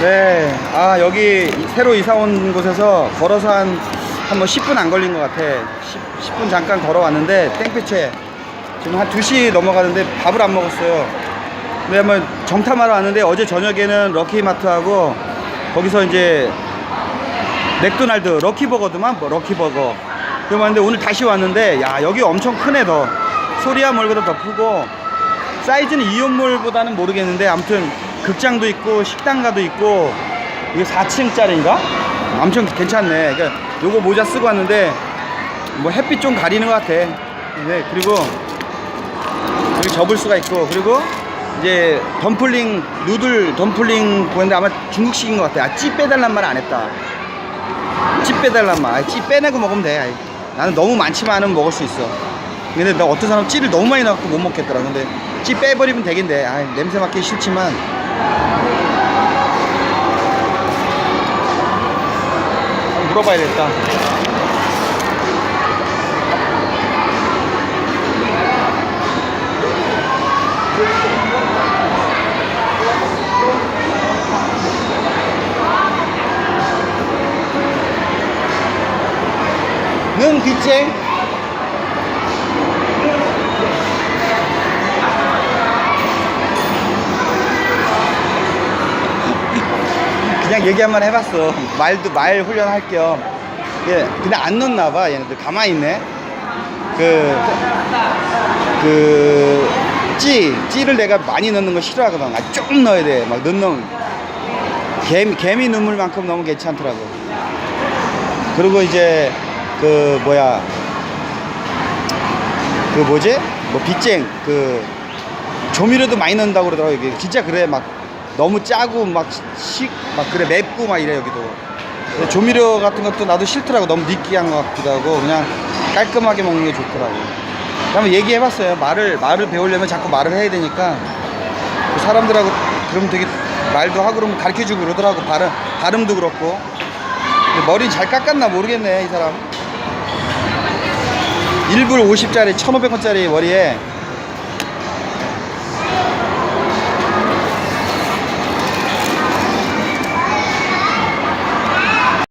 네, 아 여기 새로 이사 온 곳에서 걸어서 한 한뭐 10분 안 걸린 것 같아. 10, 분 잠깐 걸어왔는데 땡볕에 지금 한 2시 넘어가는데 밥을 안 먹었어요. 근데 한번 정탐하러 왔는데 어제 저녁에는 럭키마트하고 거기서 이제 맥도날드 럭키버거도만? 뭐 럭키버거. 그래 왔는데 오늘 다시 왔는데 야 여기 엄청 크네 더. 소리야 몰보다 더 크고. 사이즈는 이온몰보다는 모르겠는데 아무튼 극장도 있고 식당가도 있고 이게 4층짜리인가? 엄청 괜찮네 그러니까 요거 모자 쓰고 왔는데 뭐 햇빛 좀 가리는 것 같아 네 그리고 여기 접을 수가 있고 그리고 이제 덤플링 누들 덤플링 보는데 아마 중국식인 것 같아 아, 찌 빼달란 말 안 했다 찌 빼달란 말. 찌 빼내고 먹으면 돼. 나는 너무 많지만은 먹을 수 있어. 근데 나 어떤 사람 찌를 너무 많이 넣고 못 먹겠더라. 근데 찌 빼버리면 되겠네. 아 냄새 맡기 싫지만. 물어봐야겠다. 는 빗쟁? 그냥 얘기 한번 해봤어. 말도 말 훈련할 겸. 예, 근데 안 넣나 봐. 얘네들 가만히 있네. 그, 그, 찌, 찌를 내가 많이 넣는 거 싫어하거든. 아, 좀 넣어야 돼. 막 넣는, 개미, 개미 눈물만큼 넣으면 괜찮더라고. 그리고 이제, 그, 뭐야, 그 뭐지? 뭐 빗쟁, 그, 조미료도 많이 넣는다고 그러더라고. 이게 진짜 그래. 막 너무 짜고 막 식, 막 그래. 맵고 막 이래, 여기도. 조미료 같은 것도 나도 싫더라고. 너무 느끼한 것 같기도 하고. 그냥 깔끔하게 먹는 게 좋더라고. 한번 얘기해봤어요. 말을, 말을 배우려면 자꾸 말을 해야 되니까. 그 사람들하고 그러면 되게 말도 하고 그러면 가르쳐 주고 그러더라고. 발음, 발음도 그렇고. 머리 잘 깎았나 모르겠네, 이 사람. 1불 50짜리 1,500원짜리 머리에